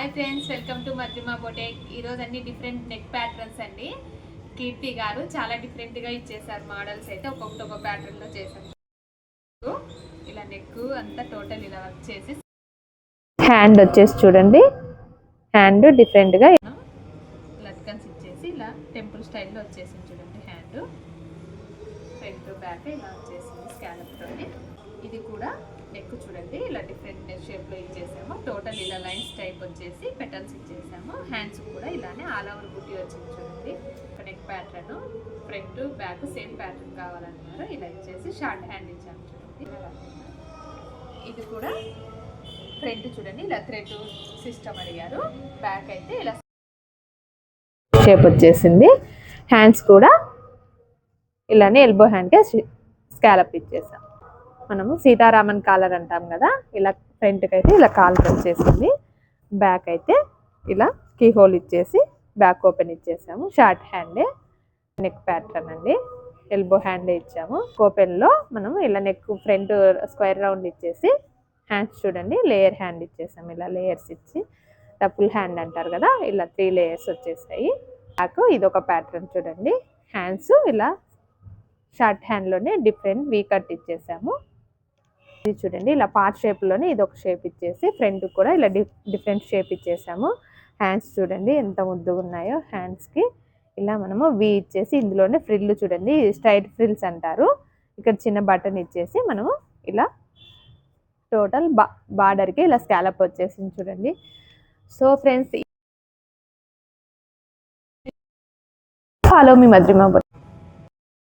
Hi friends welcome to Madhyama boutique. ఈరోజు అన్ని different neck patterns అండి. కీర్తి గారు చాలా డిఫరెంట్గా ఇచ్చేసారు మోడల్స్ అయితే. ఒక్కొక్కటి ఒక్కొక్క ప్యాటర్న్లో చేశారు. ఇలా నెక్ అంతా టోటల్ ఇలా వర్క్ చేసి. హ్యాండ్ వచ్చేసి చూడండి. హ్యాండ్ డిఫరెంట్గా లట్కన్స్ ఇచ్చేసి ఇలా టెంపుల్ స్టైల్లో వచ్చేసింది చూడండి. హ్యాండ్ ఫ్రంట్ బ్యాక్ ఇలా వచ్చేసింది. ఇది కూడా నెక్ చూడండి ఇలా డిఫరెంట్ నెక్ షేప్లో ఇచ్చేసాము టోటల్ ఇలా లైన్స్ టైప్ వచ్చేసి పెటల్స్ ఇచ్చేసాము. హ్యాండ్స్ కూడా ఇలానే ఆల్ ఓవర్ బుట్టి వచ్చింది చూడండి. Neck pattern front back same pattern కావాలన్నారు. ఇలా ఇచ్చేసి షార్ట్ హ్యాండ్ ఇచ్చాము చూడండి. ఇలా ఇది కూడా ఫ్రంట్ చూడండి. ఇలా థ్రెడ్ సిస్టమ్ అడిగారు. బ్యాక్ అయితే ఇలా షేప్ వచ్చేసింది. హ్యాండ్స్ కూడా ఇలానే ఎల్బో హ్యాండ్కి స్కాలప్ ఇచ్చేసాం. మనము సీతారామన్ కాలర్ అంటాం కదా ఇలా ఫ్రంట్కి అయితే ఇలా కాలర్ వచ్చేసింది బ్యాక్ అయితే ఇలా కీ హోల్ ఇచ్చేసి బ్యాక్ ఓపెన్ ఇచ్చేసాము. షార్ట్ హ్యాండే నెక్ ప్యాటర్న్ అండి. ఎల్బో హ్యాండ్ ఇచ్చాము. ఓపెన్లో మనం ఇలా నెక్ ఫ్రంట్ స్క్వేర్ రౌండ్ ఇచ్చేసి హ్యాండ్స్ చూడండి లేయర్ హ్యాండ్ ఇచ్చేసాము. ఇలా లేయర్స్ ఇచ్చి డబుల్ హ్యాండ్ అంటారు కదా ఇలా త్రీ లేయర్స్ వచ్చేసాయి. బ్యాక్ ఇది ఒక ప్యాటర్న్ చూడండి. హ్యాండ్స్ ఇలా షార్ట్ హ్యాండ్లోనే డిఫరెంట్ వీ కట్ ఇచ్చేసాము. ఇది చూడండి ఇలా పార్ట్ షేప్లోనే ఇది ఒక షేప్ ఇచ్చేసి ఫ్రంట్ కూడా ఇలా డిఫరెంట్ షేప్ ఇచ్చేసాము. హ్యాండ్స్ చూడండి ఎంత ముద్దుగా ఉన్నాయో హ్యాండ్స్కి ఇలా మనము వి ఇచ్చేసి ఇందులోనే ఫ్రిల్ చూడండి స్ట్రైట్ ఫ్రిల్స్ అంటారు. ఇక్కడ చిన్న బటన్ ఇచ్చేసి మనము ఇలా టోటల్ బా బార్డర్కి ఇలా స్కాలప్ వచ్చేసింది చూడండి. సో ఫ్రెండ్స్ హలో మీ మద్రిమా